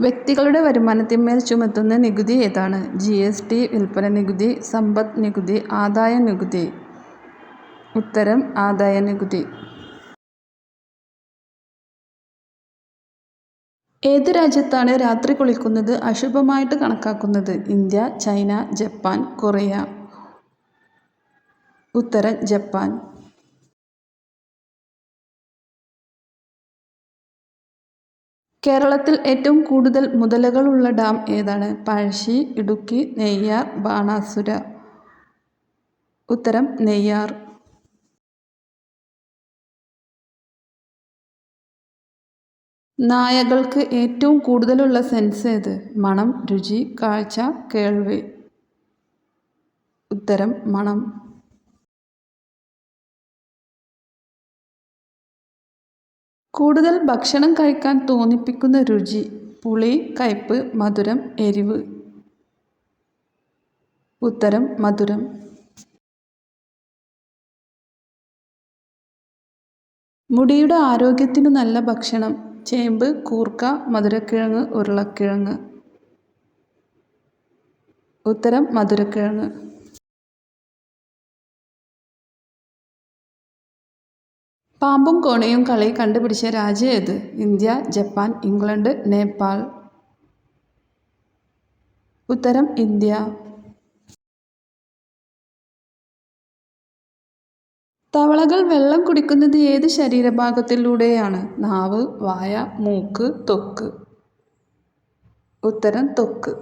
വ്യക്തികളുടെ വരുമാനത്തിന്മേൽ ചുമത്തുന്ന നികുതി ഏതാണ്? ജി. എസ്. ടി. വിൽപ്പന നികുതി. സമ്പദ് നികുതി. ആദായ നികുതി ഉത്തരം ആദായ നികുതി ഏത് രാജ്യത്താണ് രാത്രി കുളിക്കുന്നത് അശുഭമായിട്ട് കണക്കാക്കുന്നത്? ഇന്ത്യ. ചൈന. ജപ്പാൻ. കൊറിയ. ഉത്തരം ജപ്പാൻ. കേരളത്തിൽ ഏറ്റവും കൂടുതൽ മുതലകളുള്ള ഡാം ഏതാണ്? പഴശ്ശി. ഇടുക്കി. നെയ്യാർ. ബാണാസുര. ഉത്തരം നെയ്യാർ. നായകൾക്ക് ഏറ്റവും കൂടുതലുള്ള സെൻസ് ഏത്? മണം. രുചി. കാഴ്ച. കേൾവി. ഉത്തരം മണം. കൂടുതൽ ഭക്ഷണം കഴിക്കാൻ തോന്നിപ്പിക്കുന്ന രുചി. പുളി. കയ്പ്. മധുരം. എരിവ്. ഉത്തരം മധുരം. മുടിയുടെ ആരോഗ്യത്തിന് നല്ല ഭക്ഷണം. ചേമ്പ്. കൂർക്ക. മധുരക്കിഴങ്ങ്. ഉരുളക്കിഴങ്ങ്. ഉത്തരം മധുരക്കിഴങ്ങ്. പാമ്പും കോണയും കളി കണ്ടുപിടിച്ച രാജ്യം ഏത്? ഇന്ത്യ. ജപ്പാൻ. ഇംഗ്ലണ്ട്. നേപ്പാൾ. ഉത്തരം ഇന്ത്യ. തവളകൾ വെള്ളം കുടിക്കുന്നത് ഏത് ശരീരഭാഗത്തിലൂടെയാണ്? നാവ്. വായ. മൂക്ക്. തൊക്ക് ഉത്തരം ത്വക്ക്.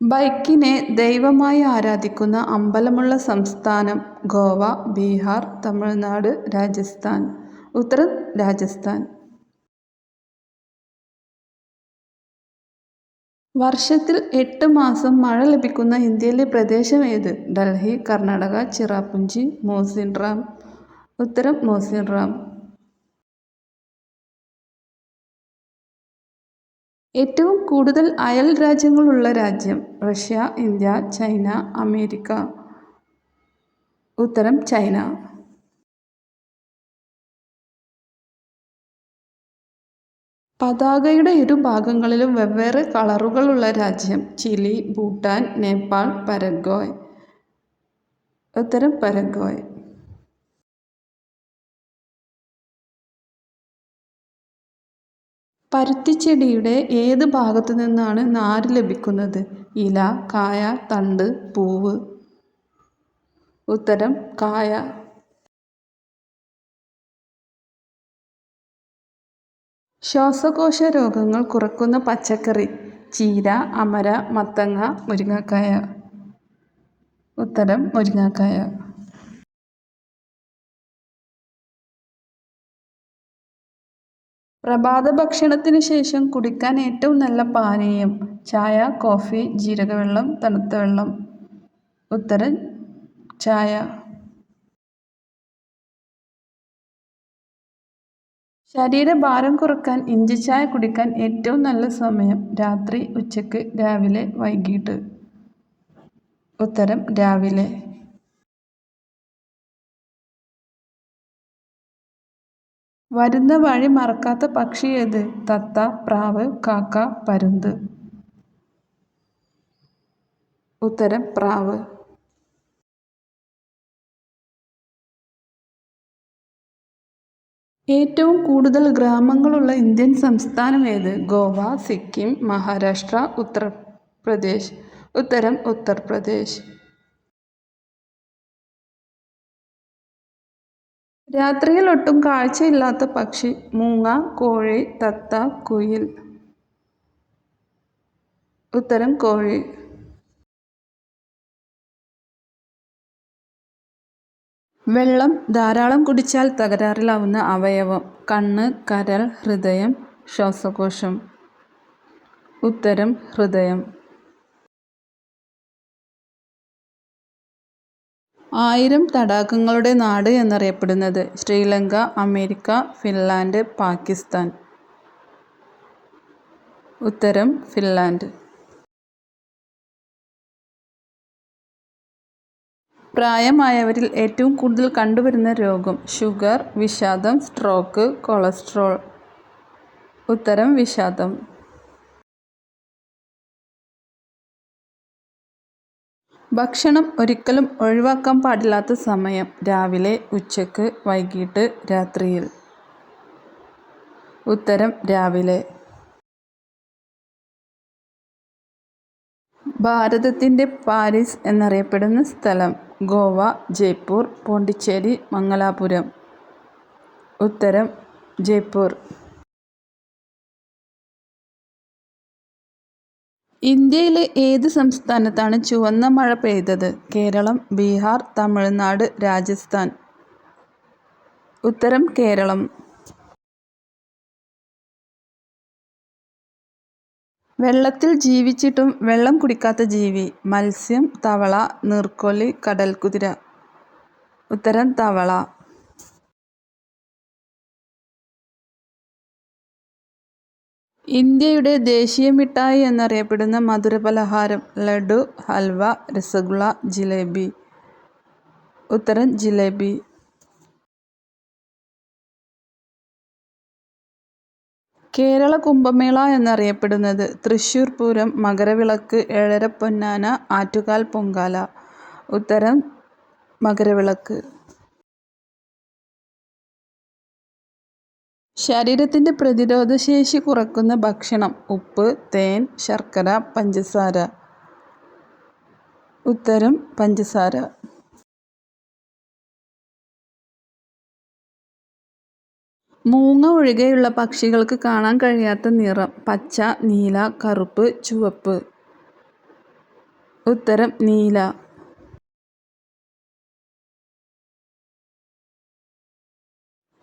ബൈക്കിനെ ദൈവമായി ആരാധിക്കുന്ന അമ്പലമുള്ള സംസ്ഥാനം? ഗോവ. ബീഹാർ. തമിഴ്നാട്. രാജസ്ഥാൻ. ഉത്തർ രാജസ്ഥാൻ. വർഷത്തിൽ എട്ട് മാസം മഴ ലഭിക്കുന്ന ഇന്ത്യയിലെ പ്രദേശം ഏത്? ഡൽഹി. കർണാടക. ചിറാപുഞ്ചി. മോസിൻറാം ഉത്തരം മോസിൻ ഏറ്റവും കൂടുതൽ അയൽ രാജ്യങ്ങളുള്ള രാജ്യം? റഷ്യ. ഇന്ത്യ. ചൈന. അമേരിക്ക. ഉത്തരം ചൈന. പതാകയുടെ ഇരു ഭാഗങ്ങളിലും വെവ്വേറെ കളറുകളുള്ള രാജ്യം? ചിലി. ഭൂട്ടാൻ. നേപ്പാൾ. പരഗ്വായ്. ഉത്തരം പരഗ്വായ്. പരുത്തിച്ചെടിയുടെ ഏത് ഭാഗത്തുനിന്നാണ് നാര് ലഭിക്കുന്നത്? ഇല. കായ. തണ്ട്. പൂവ്. ഉത്തരം കായ. ശ്വാസകോശ രോഗങ്ങൾ കുറക്കുന്ന പച്ചക്കറി? ചീര. അമര. മത്തങ്ങ. മുരിങ്ങക്കായ. ഉത്തരം മുരിങ്ങക്കായ. പ്രഭാതഭക്ഷണത്തിന് ശേഷം കുടിക്കാൻ ഏറ്റവും നല്ല പാനീയം? ചായ. കോഫി. ജീരകവെള്ളം. തണുത്ത വെള്ളം. ഉത്തരം ചായ. ശരീരഭാരം കുറയ്ക്കാൻ ഇഞ്ചി ചായ കുടിക്കാൻ ഏറ്റവും നല്ല സമയം? രാത്രി. ഉച്ചയ്ക്ക് രാവിലെ. വൈകിട്ട് ഉത്തരം രാവിലെ. വരുന്ന വഴി മറക്കാത്ത പക്ഷി ഏത്? തത്ത. പ്രാവ്. കാക്ക. പരുന്ത്. ഉത്തരം പ്രാവ്. ഏറ്റവും കൂടുതൽ ഗ്രാമങ്ങളുള്ള ഇന്ത്യൻ സംസ്ഥാനം ഏത്? ഗോവ. സിക്കിം. മഹാരാഷ്ട്ര. ഉത്തർപ്രദേശ്. ഉത്തരം ഉത്തർപ്രദേശ്. രാത്രിയിൽ ഒട്ടും കാഴ്ചയില്ലാത്ത പക്ഷി? മൂങ്ങ. കോഴി. തത്ത. കുയിൽ. ഉത്തരം കോഴി. വെള്ളം ധാരാളം കുടിച്ചാൽ തകരാറിലാവുന്ന അവയവം? കണ്ണ്. കരൾ. ഹൃദയം. ശ്വാസകോശം. ഉത്തരം ഹൃദയം. ആയിരം തടാകങ്ങളുടെ നാട് എന്നറിയപ്പെടുന്നത്? ശ്രീലങ്ക. അമേരിക്ക. ഫിൻലാൻഡ്. പാകിസ്ഥാൻ ഉത്തരം ഫിൻലാൻഡ്. പ്രായമായവരിൽ ഏറ്റവും കൂടുതൽ കണ്ടുവരുന്ന രോഗം ഷുഗർ വിഷാദം സ്ട്രോക്ക് കൊളസ്ട്രോൾ ഉത്തരം വിഷാദം ഭക്ഷണം ഒരിക്കലും ഒഴിവാക്കാൻ പാടില്ലാത്ത സമയം രാവിലെ ഉച്ചയ്ക്ക് വൈകിട്ട് രാത്രിയിൽ. ഉത്തരം രാവിലെ. ഭാരതത്തിന്റെ പാരീസ് എന്നറിയപ്പെടുന്ന സ്ഥലം ഗോവ ജയ്പൂർ പോണ്ടിച്ചേരി മംഗലാപുരം. ഉത്തരം ജയ്പൂർ. ഇന്ത്യയിലെ ഏത് സംസ്ഥാനത്താണ് ചുവന്ന മഴ പെയ്തത്? കേരളം ബീഹാർ തമിഴ്നാട് രാജസ്ഥാൻ. ഉത്തരം കേരളം. വെള്ളത്തിൽ ജീവിച്ചിട്ടും വെള്ളം കുടിക്കാത്ത ജീവി. മത്സ്യം തവള നീർക്കോലി കടൽക്കുതിര. ഉത്തരം തവള. ഇന്ത്യയുടെ ദേശീയ മിഠായി എന്നറിയപ്പെടുന്ന മധുരപലഹാരം ലഡു ഹൽവ രസഗുള ജിലേബി. ഉത്തരം ജിലേബി. കേരള കുംഭമേള എന്നറിയപ്പെടുന്നത് തൃശ്ശൂർ പൂരം മകരവിളക്ക് ഏഴര പൊന്നാന ആറ്റുകാൽ പൊങ്കാല. ഉത്തരം മകരവിളക്ക്. ശരീരത്തിന്റെ പ്രതിരോധശേഷി കുറക്കുന്ന ഭക്ഷണം ഉപ്പ് തേൻ ശർക്കര പഞ്ചസാര. ഉത്തരം പഞ്ചസാര. മൂങ്ങ ഒഴികെയുള്ള പക്ഷികൾക്ക് കാണാൻ കഴിയാത്ത നിറം പച്ച നീല കറുപ്പ് ചുവപ്പ്. ഉത്തരം നീല.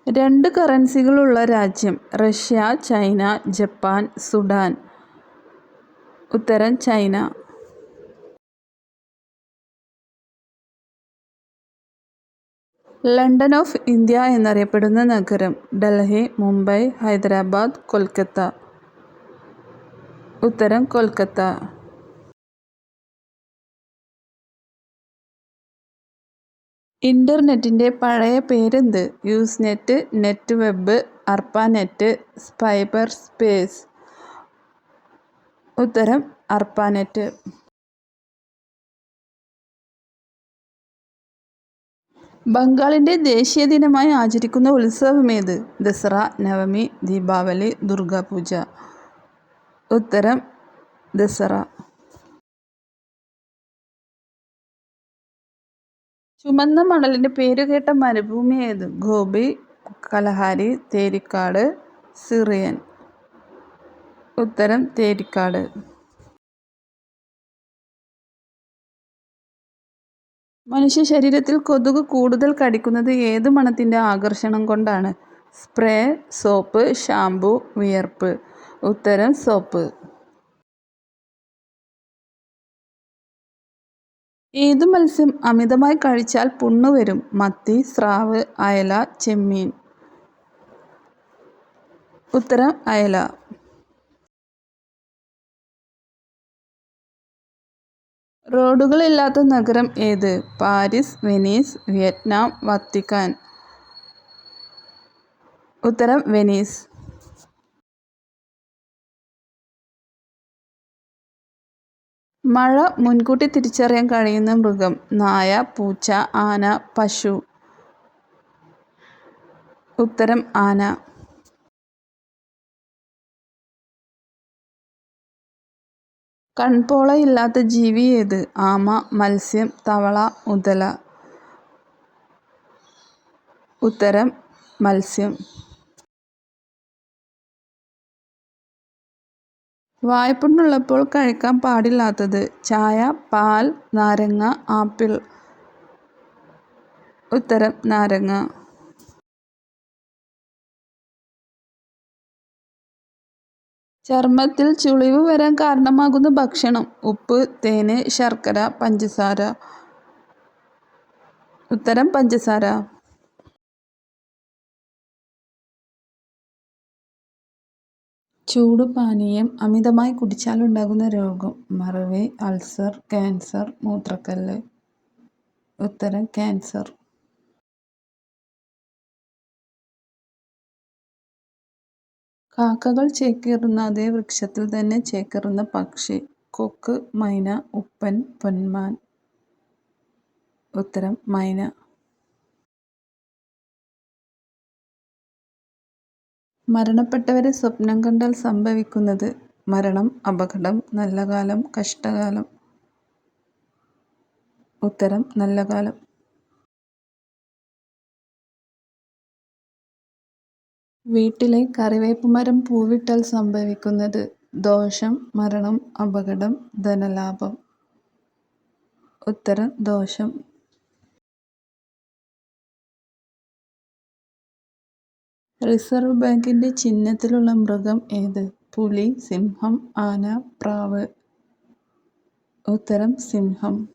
രണ്ട് കറൻസികളുള്ള രാജ്യം റഷ്യ ചൈന ജപ്പാൻ സുഡാൻ. ഉത്തരം ചൈന. ലണ്ടൻ ഓഫ് ഇന്ത്യ എന്നറിയപ്പെടുന്ന നഗരം ഡൽഹി മുംബൈ ഹൈദരാബാദ് കൊൽക്കത്ത. ഉത്തരം കൊൽക്കത്ത. ഇന്റർനെറ്റിന്റെ പഴയ പേരെന്ത്? Usenet net web ARPANET cyberspace. ഉത്തരം അർപ്പാനെറ്റ്. ബംഗാളിന്റെ ദേശീയ ദിനമായി ആചരിക്കുന്ന ഉത്സവമേത് ദസറ നവമി ദീപാവലി ദുർഗാപൂജ ഉത്തരം ദസറ. ചുമന്ന മണലിന്റെ പേരുകേട്ട മരുഭൂമി ഏത് ഗോപി കലഹാരി തേരിക്കാട് സിറിയൻ. ഉത്തരം തേരിക്കാട്. മനുഷ്യ ശരീരത്തിൽ കൊതുക് കൂടുതൽ കടിക്കുന്നത് ഏത് മണത്തിന്റെ ആകർഷണം കൊണ്ടാണ്? സ്പ്രേ സോപ്പ് ഷാംപൂ വിയർപ്പ്. ഉത്തരം സോപ്പ്. ഏത് മത്സ്യം അമിതമായി കഴിച്ചാൽ പുണ്ണു വരും? മത്തി സ്രാവ് അയല ചെമ്മീൻ. ഉത്തരം അയല. റോഡുകളില്ലാത്ത നഗരം ഏത്? Paris Venice Vietnam Vatican. ഉത്തരം വെനീസ്. മഴ മുൻകൂട്ടി തിരിച്ചറിയാൻ കഴിയുന്ന മൃഗം നായ പൂച്ച ആന പശു. ഉത്തരം ആന. കൺപോളയില്ലാത്ത ജീവി ഏത്? ആമ മത്സ്യം തവള മുതല ഉത്തരം മത്സ്യം. വായ്പുണ്ണുള്ളപ്പോൾ കഴിക്കാൻ പാടില്ലാത്തത് ചായ പാൽ നാരങ്ങ ആപ്പിൾ. ഉത്തരം നാരങ്ങ. ചർമ്മത്തിൽ ചുളിവ് വരാൻ കാരണമാകുന്ന ഭക്ഷണം ഉപ്പ് തേന് ശർക്കര പഞ്ചസാര. ഉത്തരം പഞ്ചസാര. ചൂട് പാനീയം അമിതമായി കുടിച്ചാലുണ്ടാകുന്ന രോഗം. മറവി അൾസർ ക്യാൻസർ മൂത്രക്കല്ല്. ഉത്തരം ക്യാൻസർ. കാക്കകൾ ചേക്കേറുന്ന അതേ വൃക്ഷത്തിൽ തന്നെ ചേക്കേറുന്ന പക്ഷി. കൊക്ക് മൈന ഉപ്പൻ പൊന്മാൻ. ഉത്തരം മൈന. മരണപ്പെട്ടവരെ സ്വപ്നം കണ്ടാൽ സംഭവിക്കുന്നത് മരണം അപകടം നല്ല കാലം കഷ്ടകാലം. ഉത്തരം നല്ല കാലം വീട്ടിലെ കറിവേപ്പ് മരം പൂവിട്ടാൽ സംഭവിക്കുന്നത് ദോഷം മരണം അപകടം ധനലാഭം. ഉത്തരം ദോഷം. റിസർവ് ബാങ്കിന്റെ ചിഹ്നത്തിലുള്ള മൃഗം ഏത്? പുലി സിംഹം ആന പ്രാവ്. ഉത്തരം സിംഹം.